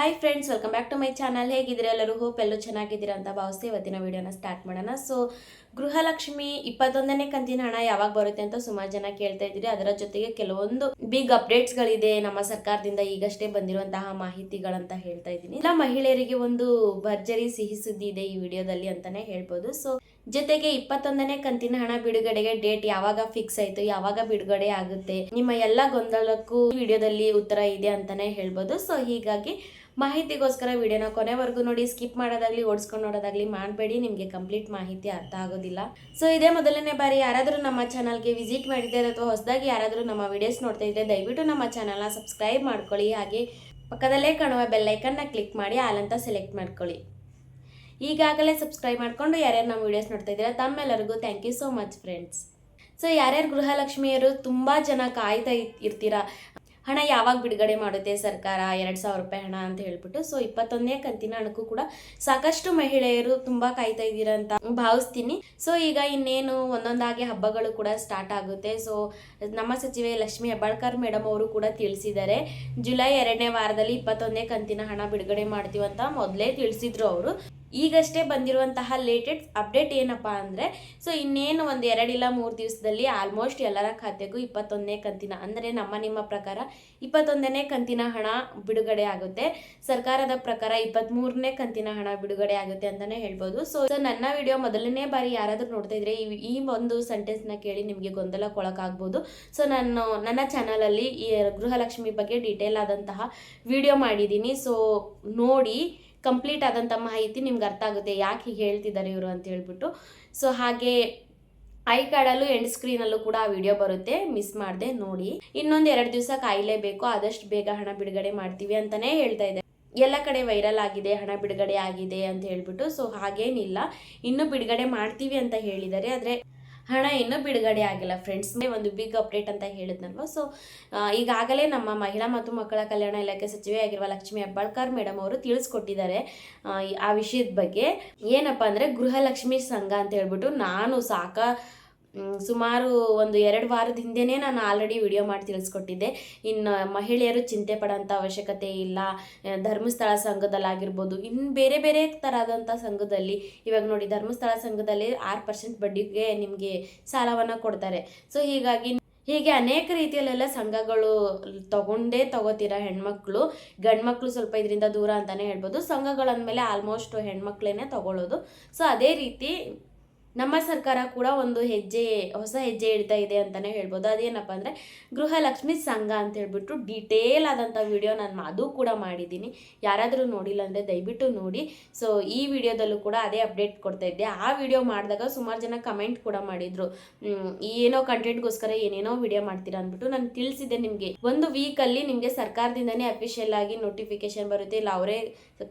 Hi friends welcome back to my channel ಹೇಗಿದ್ದೀರಾ ಎಲ್ಲರೂ? Hope ಎಲ್ಲರೂ ಚೆನ್ನಾಗಿದ್ದೀರಾ ಅಂತ ಭಾವಿಸ್ತೀವಿ ಇವತ್ತಿನ ವಿಡಿಯೋನ ಸ್ಟಾರ್ಟ್ ಮಾಡೋಣ. ಸೊ ಗೃಹಲಕ್ಷ್ಮಿ ಇಪ್ಪತ್ತೊಂದನೇ ಕಂತಿನ ಹಣ ಯಾವಾಗ ಬರುತ್ತೆ ಅಂತ ಸುಮಾರು ಜನ ಕೇಳ್ತಾ ಇದ್ದೀರಿ. ಅದರ ಜೊತೆಗೆ ಕೆಲವೊಂದು ಬಿಗ್ ಅಪ್ಡೇಟ್ಸ್ಗಳಿದೆ ನಮ್ಮ ಸರ್ಕಾರದಿಂದ ಈಗಷ್ಟೇ ಬಂದಿರುವಂತಹ ಮಾಹಿತಿಗಳಂತ ಹೇಳ್ತಾ ಇದ್ದೀನಿ. ಎಲ್ಲ ಮಹಿಳೆಯರಿಗೆ ಒಂದು ಭರ್ಜರಿ ಸಿಹಿ ಸುದ್ದಿ ಇದೆ ಈ ವಿಡಿಯೋದಲ್ಲಿ ಅಂತಾನೆ ಹೇಳ್ಬೋದು. ಸೊ ಜೊತೆಗೆ ಇಪ್ಪತ್ತೊಂದನೇ ಕಂತಿನ ಹಣ ಬಿಡುಗಡೆಗೆ ಡೇಟ್ ಯಾವಾಗ ಫಿಕ್ಸ್ ಆಯ್ತು, ಯಾವಾಗ ಬಿಡುಗಡೆ ಆಗುತ್ತೆ, ನಿಮ್ಮ ಎಲ್ಲ ಗೊಂದಲಕ್ಕೂ ವಿಡಿಯೋದಲ್ಲಿ ಉತ್ತರ ಇದೆ ಅಂತಾನೆ ಹೇಳ್ಬೋದು. ಸೊ ಹೀಗಾಗಿ ಮಾಹಿತಿಗೋಸ್ಕರ ವಿಡಿಯೋನ ಕೊನೆವರೆಗೂ ನೋಡಿ, ಸ್ಕಿಪ್ ಮಾಡೋದಾಗ್ಲಿ, ಓಡಿಸ್ಕೊಂಡು ನೋಡೋದಾಗ್ಲಿ ಮಾಡಬೇಡಿ, ನಿಮಗೆ ಕಂಪ್ಲೀಟ್ ಮಾಹಿತಿ ಅರ್ಥ ಆಗೋದಿಲ್ಲ. ಸೊ ಇದೇ ಮೊದಲನೇ ಬಾರಿ ಯಾರಾದರೂ ನಮ್ಮ ಚಾನಲ್ಗೆ ವಿಸಿಟ್ ಮಾಡಿದ್ದಾರೆ ಅಥವಾ ಹೊಸದಾಗಿ ಯಾರಾದರೂ ನಮ್ಮ ವಿಡಿಯೋಸ್ ನೋಡ್ತಾ ಇದ್ರೆ ದಯವಿಟ್ಟು ನಮ್ಮ ಚಾನಲ್ನ ಸಬ್ಸ್ಕ್ರೈಬ್ ಮಾಡ್ಕೊಳ್ಳಿ. ಹಾಗೆ ಪಕ್ಕದಲ್ಲೇ ಕಾಣುವ ಬೆಲ್ಲೈಕನ್ನ ಕ್ಲಿಕ್ ಮಾಡಿ ಆಲಂತ ಸೆಲೆಕ್ಟ್ ಮಾಡ್ಕೊಳ್ಳಿ. ಈಗಾಗಲೇ ಸಬ್ಸ್ಕ್ರೈಬ್ ಮಾಡಿಕೊಂಡು ಯಾರ್ಯಾರು ನಮ್ಮ ವಿಡಿಯೋಸ್ ನೋಡ್ತಾ ಇದ್ದೀರಾ, ತಮ್ಮೆಲ್ಲರಿಗೂ thank you so much friends so ಯಾರ್ಯಾರು ಗೃಹಲಕ್ಷ್ಮಿಯರು ತುಂಬ ಜನ ಕಾಯ್ತಾ ಇರ್ತೀರಾ ಹಣ ಯಾವಾಗ ಬಿಡುಗಡೆ ಮಾಡುತ್ತೆ ಸರ್ಕಾರ? ಎರಡು ಸಾವಿರ ರೂಪಾಯಿ ಹಣ ಅಂತ ಹೇಳ್ಬಿಟ್ಟು. ಸೊ ಇಪ್ಪತ್ತೊಂದನೇ ಕಂತಿನ ಹಣಕ್ಕೂ ಕೂಡ ಸಾಕಷ್ಟು ಮಹಿಳೆಯರು ತುಂಬ ಕಾಯ್ತಾ ಇದ್ದೀರಾ ಅಂತ ಭಾವಿಸ್ತೀನಿ. ಸೊ ಈಗ ಇನ್ನೇನು ಒಂದೊಂದಾಗಿ ಹಬ್ಬಗಳು ಕೂಡ ಸ್ಟಾರ್ಟ್ ಆಗುತ್ತೆ. ಸೊ ನಮ್ಮ ಸಚಿವೆ ಲಕ್ಷ್ಮಿ ಹೆಬ್ಬಾಳ್ಕರ್ ಮೇಡಮ್ ಅವರು ಕೂಡ ತಿಳಿಸಿದ್ದಾರೆ. ಜುಲೈ ಎರಡನೇ ವಾರದಲ್ಲಿ ಇಪ್ಪತ್ತೊಂದನೇ ಕಂತಿನ ಹಣ ಬಿಡುಗಡೆ ಮಾಡ್ತೀವಂತ ಮೊದಲೇ ತಿಳಿಸಿದ್ರು ಅವರು. ಈಗಷ್ಟೇ ಬಂದಿರುವಂತಹ ಲೇಟೆಸ್ಟ್ ಅಪ್ಡೇಟ್ ಏನಪ್ಪ ಅಂದರೆ ಸೊ ಇನ್ನೇನು ಒಂದು ಎರಡಿಲ್ಲ ಮೂರು ದಿವಸದಲ್ಲಿ ಆಲ್ಮೋಸ್ಟ್ ಎಲ್ಲರ ಖಾತೆಗೂ ಇಪ್ಪತ್ತೊಂದನೇ ಕಂತಿನ, ಅಂದರೆ ನಮ್ಮ ನಿಮ್ಮ ಪ್ರಕಾರ ಇಪ್ಪತ್ತೊಂದನೇ ಕಂತಿನ ಹಣ ಬಿಡುಗಡೆ ಆಗುತ್ತೆ. ಸರ್ಕಾರದ ಪ್ರಕಾರ ಇಪ್ಪತ್ತ್ಮೂರನೇ ಕಂತಿನ ಹಣ ಬಿಡುಗಡೆ ಆಗುತ್ತೆ ಅಂತಲೇ ಹೇಳ್ಬೋದು. ಸೊ ಸೊ ನನ್ನ ವಿಡಿಯೋ ಮೊದಲನೇ ಬಾರಿ ಯಾರಾದರೂ ನೋಡ್ತಾ ಇದ್ರೆ ಈ ಈ ಒಂದು ಸೆಂಟೆನ್ಸ್ನ ಕೇಳಿ ನಿಮಗೆ ಗೊಂದಲಕ್ಕೊಳಕಾಗ್ಬೋದು ಸೊ ನಾನು, ನನ್ನ ಚಾನಲಲ್ಲಿ ಈ ಗೃಹಲಕ್ಷ್ಮಿ ಬಗ್ಗೆ ಡೀಟೇಲ್ ಆದಂತಹ ವಿಡಿಯೋ ಮಾಡಿದ್ದೀನಿ. ಸೊ ನೋಡಿ ಕಂಪ್ಲೀಟ್ ಆದಂಥ ಮಾಹಿತಿ ನಿಮ್ಗೆ ಅರ್ಥ ಆಗುತ್ತೆ ಯಾಕೆ ಹೀಗೆ ಹೇಳ್ತಿದ್ದಾರೆ ಇವರು ಅಂತ ಹೇಳ್ಬಿಟ್ಟು. ಸೊ ಹಾಗೆ ಐ ಕಾರ್ಡಲ್ಲೂ ಎಂಡ್ ಸ್ಕ್ರೀನಲ್ಲೂ ಕೂಡ ಆ ವಿಡಿಯೋ ಬರುತ್ತೆ. ಮಿಸ್ ಮಾಡದೆ, ನೋಡಿ. ಇನ್ನೊಂದು ಎರಡು ದಿವಸ ಕಾಯಲೇಬೇಕು. ಆದಷ್ಟು ಬೇಗ ಹಣ ಬಿಡುಗಡೆ ಮಾಡ್ತೀವಿ ಅಂತಾನೆ ಹೇಳ್ತಾ ಇದೆ ಎಲ್ಲ ಕಡೆ ವೈರಲ್ ಆಗಿದೆ, ಹಣ ಬಿಡುಗಡೆ ಆಗಿದೆ ಅಂತ ಹೇಳ್ಬಿಟ್ಟು. ಸೊ ಹಾಗೇನಿಲ್ಲ. ಇನ್ನೂ ಬಿಡುಗಡೆ ಮಾಡ್ತೀವಿ ಅಂತ ಹೇಳಿದ್ದಾರೆ. ಆದರೆ ಹಣ ಇನ್ನೂ ಬಿಡುಗಡೆ ಆಗಿಲ್ಲ ಫ್ರೆಂಡ್ಸ್ ಒಂದು ಬಿಗ್ ಅಪ್ಡೇಟ್ ಅಂತ ಹೇಳಿದ್ನಲ್ವ? ಸೊ ಈಗಾಗಲೇ ನಮ್ಮ ಮಹಿಳಾ ಮತ್ತು ಮಕ್ಕಳ ಕಲ್ಯಾಣ ಇಲಾಖೆ ಸಚಿವೆ ಆಗಿರುವ ಲಕ್ಷ್ಮಿ ಹೆಬ್ಬಾಳ್ಕರ್ ಮೇಡಮ್ ಅವರು ತಿಳಿಸ್ಕೊಟ್ಟಿದ್ದಾರೆ. ಆ, ವಿಷಯದ ಬಗ್ಗೆ. ಏನಪ್ಪ ಅಂದರೆ ಗೃಹಲಕ್ಷ್ಮಿ ಸಂಘ ಅಂತ ಹೇಳ್ಬಿಟ್ಟು ನಾನು ಸಾಕ ಸುಮಾರು ಒಂದು ಎರಡು ವಾರದ ಹಿಂದೆನೇ ನಾನು ಆಲ್ರೆಡಿ ವಿಡಿಯೋ ಮಾಡಿ ತಿಳಿಸ್ಕೊಟ್ಟಿದ್ದೆ. ಇನ್ನು ಮಹಿಳೆಯರು ಚಿಂತೆ ಪಡೋಂಥ ಅವಶ್ಯಕತೆ ಇಲ್ಲ. ಧರ್ಮಸ್ಥಳ ಸಂಘದಲ್ಲಾಗಿರ್ಬೋದು ಇನ್ನು ಬೇರೆ ಬೇರೆ ಥರದಂಥ ಸಂಘದಲ್ಲಿ. ಇವಾಗ ನೋಡಿ, ಧರ್ಮಸ್ಥಳ ಸಂಘದಲ್ಲಿ ಆರು ಪರ್ಸೆಂಟ್ ಬಡ್ಡಿಗೆ ನಿಮಗೆ ಸಾಲವನ್ನು ಕೊಡ್ತಾರೆ. ಸೊ ಹೀಗಾಗಿ ಹೀಗೆ ಅನೇಕ ರೀತಿಯಲ್ಲೆಲ್ಲ ಸಂಘಗಳು ತಗೊಂಡೇ ತಗೋತೀರ ಹೆಣ್ಮಕ್ಳು. ಗಂಡ್ಮಕ್ಳು ಸ್ವಲ್ಪ ಇದರಿಂದ ದೂರ ಅಂತಲೇ ಹೇಳ್ಬೋದು. ಸಂಘಗಳಂದಮೇಲೆ ಆಲ್ಮೋಸ್ಟ್ ಹೆಣ್ಮಕ್ಳೇನೆ ತಗೊಳ್ಳೋದು ಸೊ ಅದೇ ರೀತಿ ನಮ್ಮ ಸರ್ಕಾರ ಕೂಡ ಒಂದು ಹೆಜ್ಜೆ, ಹೊಸ ಹೆಜ್ಜೆ ಇಡ್ತಾ ಇದೆ ಅಂತಲೇ ಹೇಳ್ಬೋದು. ಅದೇನಪ್ಪ ಅಂದರೆ ಗೃಹಲಕ್ಷ್ಮಿ ಸಂಘ ಅಂತ ಹೇಳ್ಬಿಟ್ಟು ಡೀಟೇಲ್ ಆದಂಥ ವಿಡಿಯೋ ನಾನು ಅದು ಕೂಡ ಮಾಡಿದ್ದೀನಿ. ಯಾರಾದರೂ ನೋಡಿಲ್ಲ ಅಂದರೆ ದಯವಿಟ್ಟು ನೋಡಿ. ಸೊ ಈ ವಿಡಿಯೋದಲ್ಲೂ ಕೂಡ ಅದೇ ಅಪ್ಡೇಟ್ ಕೊಡ್ತಾ ಇದ್ದೆ. ಆ ವಿಡಿಯೋ ಮಾಡಿದಾಗ ಸುಮಾರು ಜನ ಕಮೆಂಟ್ ಕೂಡ ಮಾಡಿದರು. ಏನೋ ಕಂಟೆಂಟ್ಗೋಸ್ಕರ ಏನೇನೋ ವಿಡಿಯೋ ಮಾಡ್ತೀರಾ ಅಂದ್ಬಿಟ್ಟು ನಾನು ತಿಳಿಸಿದ್ದೆ ನಿಮಗೆ. ಒಂದು ವೀಕಲ್ಲಿ ನಿಮಗೆ ಸರ್ಕಾರದಿಂದನೇ ಅಫಿಷಿಯಲ್ ಆಗಿ ನೋಟಿಫಿಕೇಶನ್ ಬರುತ್ತೆ. ಇಲ್ಲ, ಅವರೇ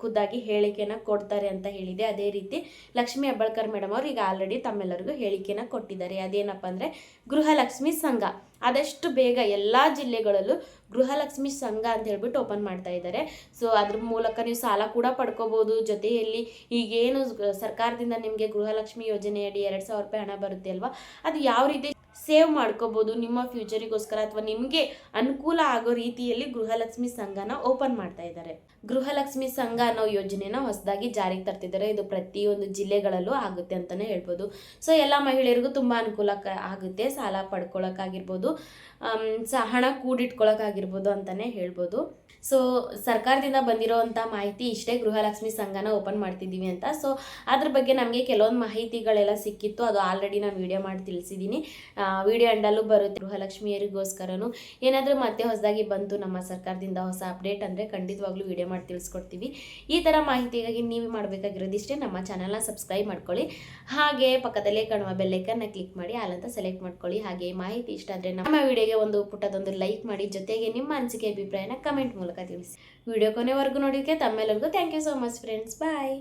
ಖುದ್ದಾಗಿ ಹೇಳಿಕೆನ ಕೊಡ್ತಾರೆ ಅಂತ ಹೇಳಿದೆ ಅದೇ ರೀತಿ ಲಕ್ಷ್ಮಿ ಹೆಬ್ಬಾಳ್ಕರ್ ಮೇಡಮ್ ಅವರು ಈಗ ಆಲ್ರೆಡಿ ತಮ್ಮೆಲ್ಲರಿಗೂ ಹೇಳಿಕೆನ ಕೊಟ್ಟಿದ್ದಾರೆ. ಅದೇನಪ್ಪ ಅಂದರೆ ಗೃಹಲಕ್ಷ್ಮಿ ಸಂಘ. ಆದಷ್ಟು ಬೇಗ ಎಲ್ಲ ಜಿಲ್ಲೆಗಳಲ್ಲೂ ಗೃಹಲಕ್ಷ್ಮಿ ಸಂಘ ಅಂತ ಹೇಳ್ಬಿಟ್ಟು ಓಪನ್ ಮಾಡ್ತಾ ಇದ್ದಾರೆ. ಸೊ ಅದ್ರ ಮೂಲಕ ನೀವು ಸಾಲ ಕೂಡ ಪಡ್ಕೋಬೋದು. ಜೊತೆಯಲ್ಲಿ ಈಗೇನು ಸರ್ಕಾರದಿಂದ ನಿಮಗೆ ಗೃಹಲಕ್ಷ್ಮಿ ಯೋಜನೆಯಡಿ ಎರಡು ಸಾವಿರ ರೂಪಾಯಿ ಹಣ ಬರುತ್ತೆ ಅಲ್ವಾ? ಅದು ಯಾವ ರೀತಿ ಸೇವ್ ಮಾಡ್ಕೋಬೋದು ನಿಮ್ಮ ಫ್ಯೂಚರಿಗೋಸ್ಕರ ಅಥವಾ ನಿಮಗೆ ಅನುಕೂಲ ಆಗೋ ರೀತಿಯಲ್ಲಿ ಗೃಹಲಕ್ಷ್ಮಿ ಸಂಘನ ಓಪನ್ ಮಾಡ್ತಾ ಇದ್ದಾರೆ. ಗೃಹಲಕ್ಷ್ಮಿ ಸಂಘ ಅನ್ನೋ ಯೋಜನೆನ ಹೊಸದಾಗಿ ಜಾರಿಗೆ ತರ್ತಿದ್ದಾರೆ. ಇದು ಪ್ರತಿಯೊಂದು ಜಿಲ್ಲೆಗಳಲ್ಲೂ ಆಗುತ್ತೆ ಅಂತಲೇ ಹೇಳ್ಬೋದು. ಸೊ ಎಲ್ಲ ಮಹಿಳೆಯರಿಗೂ ತುಂಬ ಅನುಕೂಲ ಆಗುತ್ತೆ. ಸಾಲ ಪಡ್ಕೊಳ್ಳೋಕ್ಕಾಗಿರ್ಬೋದು ಆಮ್, ಸ ಹಣ ಕೂಡಿಟ್ಕೊಳ್ಳೋಕ್ಕಾಗಿರ್ಬೋದು ಅಂತಲೇ ಹೇಳ್ಬೋದು. ಸೊ ಸರ್ಕಾರದಿಂದ ಬಂದಿರೋವಂಥ ಮಾಹಿತಿ ಇಷ್ಟೇ ಗೃಹಲಕ್ಷ್ಮಿ ಸಂಘನ ಓಪನ್ ಮಾಡ್ತಿದ್ದೀವಿ ಅಂತ. ಸೊ ಅದ್ರ ಬಗ್ಗೆ ನಮಗೆ ಕೆಲವೊಂದು ಮಾಹಿತಿಗಳೆಲ್ಲ ಸಿಕ್ಕಿತ್ತು. ಅದು ಆಲ್ರೆಡಿ ನಾನು ವಿಡಿಯೋ ಮಾಡಿ ತಿಳಿಸಿದ್ದೀನಿ ವಿಡಿಯೋ ಎಂಡಲ್ಲೂ ಬರುತ್ತೆ ಗೃಹಲಕ್ಷ್ಮಿಯರಿಗೋಸ್ಕರನು. ಏನಾದರೂ ಮತ್ತೆ ಹೊಸದಾಗಿ ಬಂತು ನಮ್ಮ ಸರ್ಕಾರದಿಂದ ಹೊಸ ಅಪ್ಡೇಟ್ ಅಂದರೆ ಖಂಡಿತವಾಗ್ಲೂ ವಿಡಿಯೋ ಮಾಡಿ ತಿಳಿಸ್ಕೊಡ್ತೀವಿ. ಈ ಥರ ಮಾಹಿತಿಗಾಗಿ ನೀವು ಮಾಡಬೇಕಾಗಿರೋದಿಷ್ಟೇ ನಮ್ಮ ಚಾನಲ್ನ ಸಬ್ಸ್ಕ್ರೈಬ್ ಮಾಡ್ಕೊಳ್ಳಿ. ಹಾಗೆ ಪಕ್ಕದಲ್ಲೇ ಕಾಣುವ ಬೆಲ್ಲೈಕನ್ನ ಕ್ಲಿಕ್ ಮಾಡಿ ಅಲ್ಲಂತ ಸೆಲೆಕ್ಟ್ ಮಾಡ್ಕೊಳ್ಳಿ. ಹಾಗೆ ಮಾಹಿತಿ ಇಷ್ಟ ಆದರೆ ನಮ್ಮ ವಿಡಿಯೋಗೆ ಒಂದು ಪುಟ್ಟದೊಂದು ಲೈಕ್ ಮಾಡಿ. ಜೊತೆಗೆ ನಿಮ್ಮ ಅನಿಸಿಕೆ, ಅಭಿಪ್ರಾಯನ ಕಮೆಂಟ್ ಮೂಲಕ ತಿಳಿಸಿ. ವಿಡಿಯೋ ಕೊನೆವರೆಗೂ ನೋಡೋಕ್ಕೆ ತಮ್ಮೆಲ್ಲರಿಗೂ thank you so much friends bye